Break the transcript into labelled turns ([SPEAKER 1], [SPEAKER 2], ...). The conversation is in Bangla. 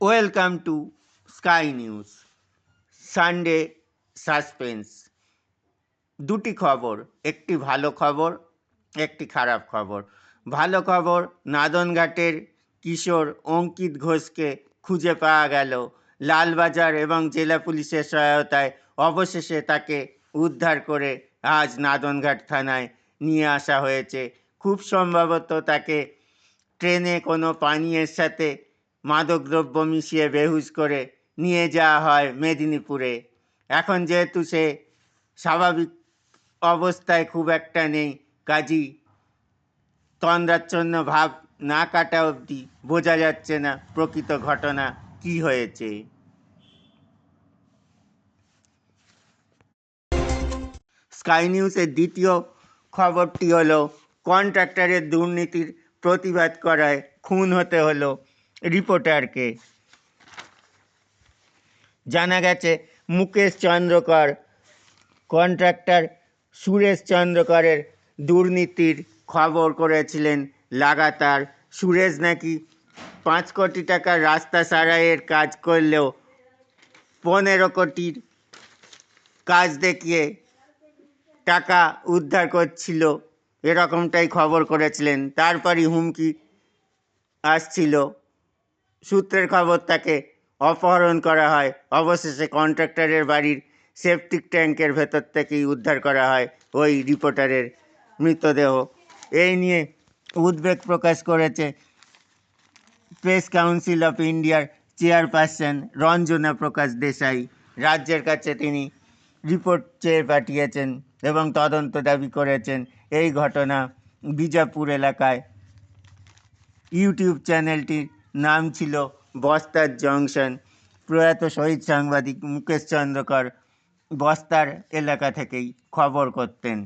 [SPEAKER 1] Welcome to Sky News, Sunday suspense. দুটি খবর, একটি ভালো খবর, একটি খারাপ খবর। ভালো খবর, নাদনঘাটের কিশোর অঙ্কিত ঘোষকে খুঁজে পাওয়া গেল। লালবাজার এবং জেলা পুলিশের সহায়তায় অবশেষে তাকে উদ্ধার করে আজ নাদনঘাট থানায় নিয়ে আসা হয়েছে। খুব সম্ভবত তাকে ট্রেনে কোনো পানীয়ের সাথে মাদকদ্রব্য মিশিয়ে বেহুশ করে নিয়ে যাওয়া হয় মেদিনীপুরে। এখন যেহেতু সে স্বাভাবিক অবস্থায় খুব একটা নেই, কাজী তন্দ্রাচ্ছন্ন ভাব না কাটা অবধি বোঝা যাচ্ছে না প্রকৃত ঘটনা কি হয়েছে। স্কাই নিউজের দ্বিতীয় খবরটি হলো, কন্ট্রাক্টরের দুর্নীতির প্রতিবাদ করায় খুন হতে হলো রিপোর্টারকে। জানা গেছে, মুকেশ চন্দ্রকর, কন্ট্রাক্টর সুরেশ চন্দ্রকরের দুর্নীতির খবর করেছিলেন লাগাতার। সুরেশ নাকি পাঁচ কোটি টাকার রাস্তা সারাইয়ের কাজ করলেও পনেরো কোটির কাজ দেখিয়ে টাকা উদ্ধার করছিল, এরকমটাই খবর করেছিলেন। তারপরই হুমকি আসছিল। সূত্রের খবর, তাকে অপহরণ করা হয়। অবশেষে কন্ট্রাক্টরের বাড়ির সেপটিক ট্যাঙ্কের ভেতর থেকেই উদ্ধার করা হয় ওই রিপোর্টারের মৃতদেহ। এই নিয়ে উদ্বেগ প্রকাশ করেছে প্রেস কাউন্সিল অফ ইন্ডিয়ার চেয়ারপারসন রঞ্জনা প্রকাশ দেশাই। রাজ্যের কাছে তিনি রিপোর্ট চেয়ে পাঠিয়েছেন এবং তদন্ত দাবি করেছেন এই ঘটনা বিজাপুর এলাকায়। ইউটিউব চ্যানেলটির নাম ছিল বস্তার জংশন। প্রয়াত শহীদ সাংবাদিক মুকেশ চন্দ্রকর বস্তার এলাকা থেকেই খবর করতেন।